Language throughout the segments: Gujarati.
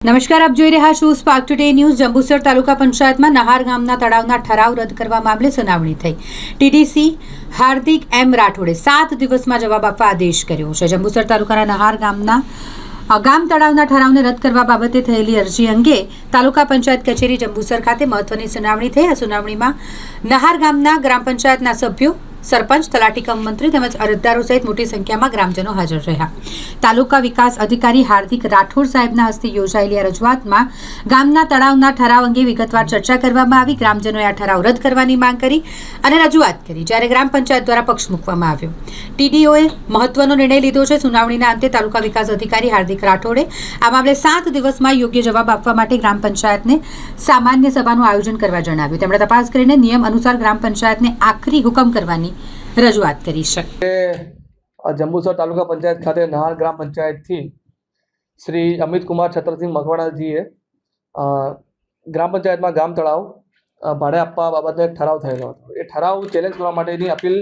નમસ્કાર, આપ જોઈ રહ્યા છો Spark Today News Jambusar taluka પંચાયતમાં નહાર ગામના તળાવના ઠરાવ રદ કરવા મામલે સુનાવણી થઈ. ટીડીસી હાર્દિક એમ રાઠોડે સાત દિવસમાં જવાબ આપવા આદેશ કર્યો છે. જંબુસર તાલુકાના નહાર ગામના ગામ તળાવના ઠરાવને રદ કરવા બાબતે થયેલી અરજી અંગે તાલુકા પંચાયત કચેરી જંબુસર ખાતે મહત્વની સુનાવણી થઈ. આ સુનાવણીમાં નહાર ગામના ગ્રામ પંચાયતના સભ્યો સરપંચ, તલાટી કમ મંત્રી તેમજ અરજદારો સહિત મોટી સંખ્યામાં ગ્રામજનો હાજર રહ્યા. તાલુકા વિકાસ અધિકારી હાર્દિક રાઠોડ સાહેબના હસ્તે યોજાયેલી આ રજૂઆતમાં ગામના તળાવના ઠરાવ અંગે વિગતવાર ચર્ચા કરવામાં આવી. ગ્રામજનોએ આ ઠરાવ રદ કરવાની માંગ કરી અને રજૂઆત કરી, જ્યારે ગ્રામ પંચાયત દ્વારા પક્ષ મૂકવામાં આવ્યો. ટીડીઓએ મહત્વનો નિર્ણય લીધો છે. સુનાવણીના અંતે તાલુકા વિકાસ અધિકારી હાર્દિક રાઠોડે આ મામલે સાત દિવસમાં યોગ્ય જવાબ આપવા માટે ગ્રામ પંચાયતને સામાન્ય સભાનું આયોજન કરવા જણાવ્યું. તેમણે તપાસ કરીને નિયમ અનુસાર ગ્રામ પંચાયતને આખરી હુકમ કરવાની રજૂઆત કરી છે. જંબુસર તાલુકા પંચાયત ખાતે નહાર ગ્રામ પંચાયતથી શ્રી અમિત કુમાર છત્રસિંહ મકવાણાજીએ ગ્રામ પંચાયતમાં ગામ તળાવ ભાડે આપવા બાબતે ઠરાવ થયેલો હતો. એ ઠરાવ ચેલેન્જ કરવા માટેની અપીલ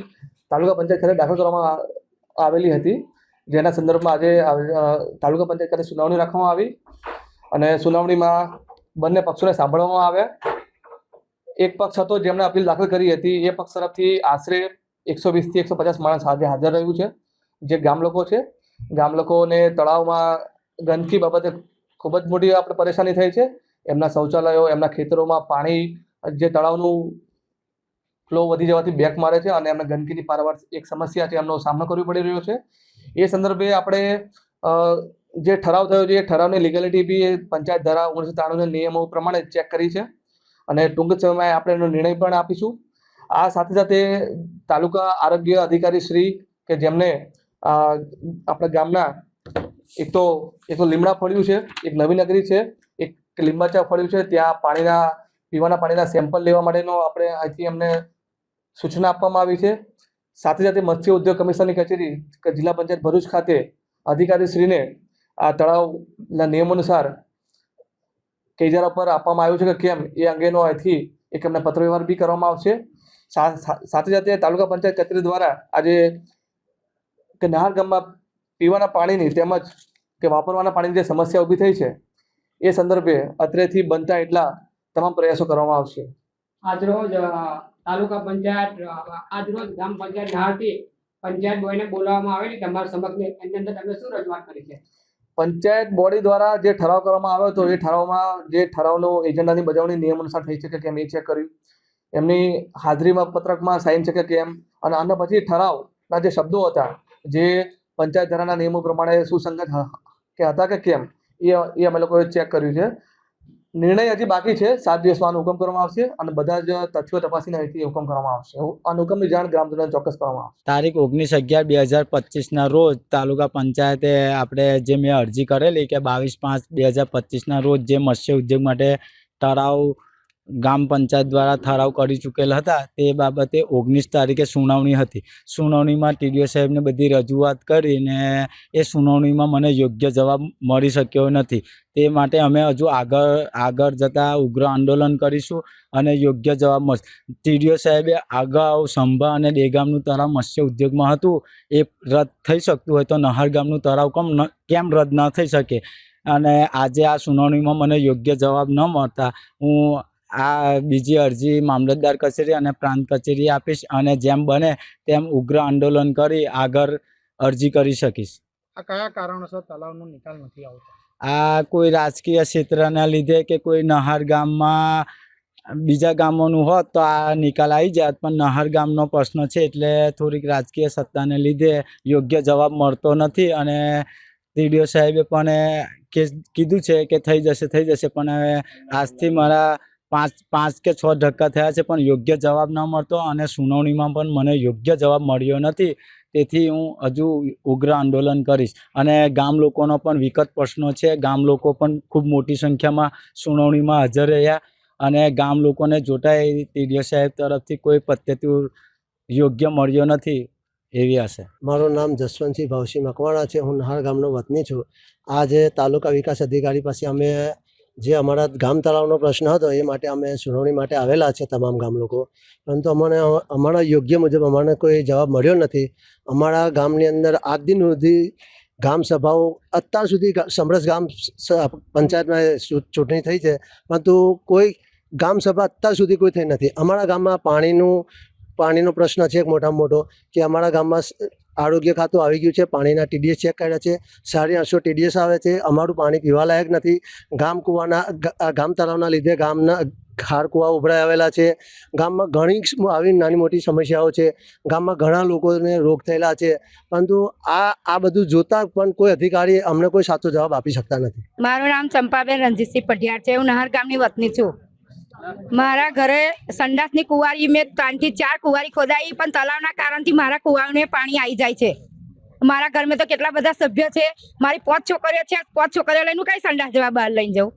તાલુકા પંચાયત ખાતે દાખલ કરવામાં આવેલી હતી. જેના સંદર્ભમાં આજે તાલુકા પંચાયત ખાતે સુનાવણી રાખવામાં આવી અને સુનાવણીમાં બંને પક્ષોને સાંભળવામાં આવ્યા. એક પક્ષ હતો જેમણે અપીલ દાખલ કરી હતી, એ પક્ષ તરફથી આશરે એકસો વીસથી એકસો પચાસ માણસ આજે હાજર રહ્યું છે. જે ગામ લોકો છે, ગામ લોકોને તળાવમાં ગંદકી બાબતે ખૂબ જ મોટી આપણે પરેશાની થઈ છે. એમના શૌચાલયો, એમના ખેતરોમાં પાણી, જે તળાવનું ફ્લો વધી જવાથી બેક મારે છે અને એમને ગંદકીની પારવાર એક સમસ્યા છે એમનો સામનો કરવો પડી રહ્યો છે. એ સંદર્ભે આપણે જે ઠરાવ થયો છે, એ ઠરાવની લીગેલિટી બી પંચાયત ધારા ઓગણીસો ત્રાણુંના નિયમો પ્રમાણે ચેક કરી છે. અને ટૂંક સમયમાં આપણે એનો નિર્ણય પણ આપીશું. આ સાથે સાથે તાલુકા આરોગ્ય અધિકારી શ્રી કે જેમને આપણા ગામના એક તો એક તો લીમડા ફળ્યું છે, એક નવી નગરી છે, એક લીંબાચા ફળ્યું છે, ત્યાં પાણીના, પીવાના પાણીના સેમ્પલ લેવા માટેનો આપણે અહીંથી અમને સૂચના આપવામાં આવી છે. સાથે સાથે મત્સ્ય ઉદ્યોગ કમિશનની કચેરી જિલ્લા પંચાયત ભરૂચ ખાતે અધિકારીશ્રીને આ તળાવના નિયમ અનુસાર કેજારા પર આપવામાં આવ્યું છે કે કેમ એ અંગેનો અહીંથી એક એમને પત્રવ્યવહાર બી કરવામાં આવશે. સાથે સાથે તાલુકા પંચાયત કચેરી દ્વારા આજે કે નહાર ગામમાં પીવાના પાણીની તેમજ કે વાપરવાના પાણીની જે સમસ્યા ઊભી થઈ છે, એ સંદર્ભે અત્રેથી બનતા એટલા તમામ પ્રયાસો કરવામાં આવશે. આજરોજ તાલુકા પંચાયત આજરોજ ગ્રામ પંચાયત નહારથી પંચાયત બોયને બોલાવવામાં આવેલી તમારા સમક્ષ એની અંદર તમે શું રજૂઆત કરી છે? પંચાયત બોડી દ્વારા જે ઠરાવ કરવામાં આવ્યો હતો, એ ઠરાવમાં જે ઠરાવનો એજન્ડાની બજાવણી નિયમ અનુસાર થઈ છે કે કેમ એ ચેક કર્યું. એમની હાજરીમાં પત્રકમાં સાઇન છે કે કેમ? અને આના પછી ઠરાવના જે શબ્દો હતા, જે પંચાયત ધારાના નિયમો પ્રમાણે સુસંગત કે હતા કે કેમ, એ એ અમે લોકોએ ચેક કર્યું છે. નિર્ણય હજી બાકી છે. સાત દિવસમાં આનો હુકમ કરવામાં આવશે અને બધા જ તથ્યો તપાસીને અહીંથી હુકમ કરવામાં આવશે. આ હુકમની જાણ ગ્રામજનોને ચોક્કસ કરવામાં આવશે. તારીખ ઓગણીસ અગિયાર બે હજાર પચીસના રોજ તાલુકા પંચાયતે આપણે જે મેં અરજી કરેલી કે બાવીસ પાંચ બે હજાર પચીસના રોજ જે મત્સ્ય ઉદ્યોગ માટે ઠરાવ ગામ પંચાયત દ્વારા ઠરાવ કરી ચૂકેલ હતા. તે બાબતે ઓગણીસ તારીખે સુનાવણી હતી. સુનાવણીમાં ટીડીઓ સાહેબને બધી રજૂઆત કરીને એ સુનાવણીમાં મને યોગ્ય જવાબ મળી શક્યો નથી. તે માટે અમે હજુ આગળ આગળ જતાં ઉગ્ર આંદોલન કરીશું અને યોગ્ય જવાબ મળશે. ટીડીઓ સાહેબે અગાઉ સંભા અને દેગામનું તળાવ મત્સ્ય ઉદ્યોગમાં હતું. એ રદ થઈ શકતું હોય તો નહર ગામનું તળાવ કેમ કેમ રદ ન થઈ શકે? અને આજે આ સુનાવણીમાં મને યોગ્ય જવાબ ન મળતા હું આ બીજી અરજી મામલતદાર કચેરી અને પ્રાંત કચેરી આપીશ અને જેમ બને તેમ ઉગ્ર આંદોલન કરી આગળ અરજી કરી શકીશ. આ કયા કારણોસર તળાવનો નિકાલ નથી આવતો? આ કોઈ રાજકીય ક્ષેત્રના લીધે કે કોઈ નહાર ગામમાં બીજા ગામોનું હોત તો આ નિકાલ આવી જાત પણ નહાર ગામનો પ્રશ્ન છે એટલે થોડીક રાજકીય સત્તાને લીધે યોગ્ય જવાબ મળતો નથી અને ટીડીઓ સાહેબે પણ કે કીધું છે કે થઈ જશે થઈ જશે પણ હવે આજથી મારા પાંચ પાંચ કે છ ધક્કા થયા છે પણ યોગ્ય જવાબ ન મળતો અને સુનાવણીમાં પણ મને યોગ્ય જવાબ મળ્યો નથી. તેથી હું હજુ ઉગ્ર આંદોલન કરીશ. અને ગામ લોકોનો પણ વિકટ પ્રશ્નો છે. ગામ લોકો પણ ખૂબ મોટી સંખ્યામાં સુનાવણીમાં હાજર રહ્યા અને ગામ લોકોને જોતા ટીડીઓ સાહેબ તરફથી કોઈ પદ્ધતિ યોગ્ય મળ્યો નથી એવી આશે. મારું નામ જસવંતસિંહ ભાવસિંહ મકવાણા છે. હું નહાર ગામનો વતની છું. આજે તાલુકા વિકાસ અધિકારી પાસે અમે જે અમારા ગામ તળાવનો પ્રશ્ન હતો, એ માટે અમે સુનાવણી માટે આવેલા છે તમામ ગામ લોકો. પરંતુ અમને અમારા યોગ્ય મુજબ અમને કોઈ જવાબ મળ્યો નથી. અમારા ગામની અંદર આજ દિન સુધી ગામ સભાઓ અત્યાર સુધી સમરસ ગામ પંચાયતમાં ચૂંટણી થઈ છે. પરંતુ કોઈ ગામ સભા અત્યાર સુધી કોઈ થઈ નથી. અમારા ગામમાં પાણીનું, પાણીનો પ્રશ્ન છે એક મોટામાં મોટો, કે અમારા ગામમાં આરોગ્ય ખાતું આવી ગયું છે, પાણીના ટીડીએસ ચેક કર્યા છે સાડી આઠસો ટીડીએસ આવે છે, અમારું પાણી પીવાલાયક નથી. ગામ કૂવાના ગામ તળાવના લીધે ગામના ખાર કૂવા ઉભરાઈ આવેલા છે. ગામમાં ઘણી આવી નાની મોટી સમસ્યાઓ છે. ગામમાં ઘણા લોકોને રોગ થયેલા છે. પરંતુ આ આ બધું જોતા પણ કોઈ અધિકારી અમને કોઈ સાચો જવાબ આપી શકતા નથી. મારું નામ ચંપાબેન રણજીતસિંહ પઢિયાર છે. હું નહર ગામની વતની છું. મારા ઘરે સંડાસની કુંવારી મેં ત્રણથી ચાર કુંવારી ખોદાઈ પણ તળાવના કારણથી મારા કુવાને પાણી આવી જાય છે. મારા ઘરમાં તો કેટલા બધા સભ્યો છે. મારી પાંચ છોકરીઓ છે. પાંચ છોકરીઓ લઈને કઈ સંડાસ જવા બહાર લઈને જાઉં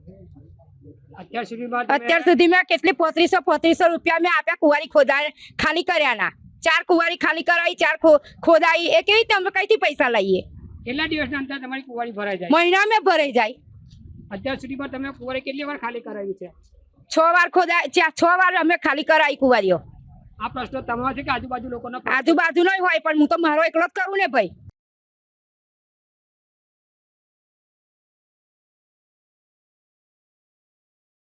અત્યાર સુધી મેં કેટલી પોત્રીસો પોત્રીસો રૂપિયા મેં આપ્યા કુંવારી ખોદા ખાલી કર્યાના ચાર કુંવારી ખાલી કરાવી ચાર ખોદાઈ. એ કેવી રીતે અમે કઈથી પૈસા લઈએ? કેટલા દિવસના અંતર તમારી કુંવારી ભરાઈ જાય? મહિના મેં ભરાઈ જાય. અત્યાર સુધીમાં તમે કુંવારી કેટલી વાર ખાલી કરાવી છે? છ વાર ખોદા ચા- છ વાર અમે ખાલી કરાવી કુવારીઓ આ પ્રશ્ન તમારો છે કે આજુબાજુ લોકોનો? આજુબાજુ નહીં હોય પણ હું તો મારો એકલો જ કરું ને ભાઈ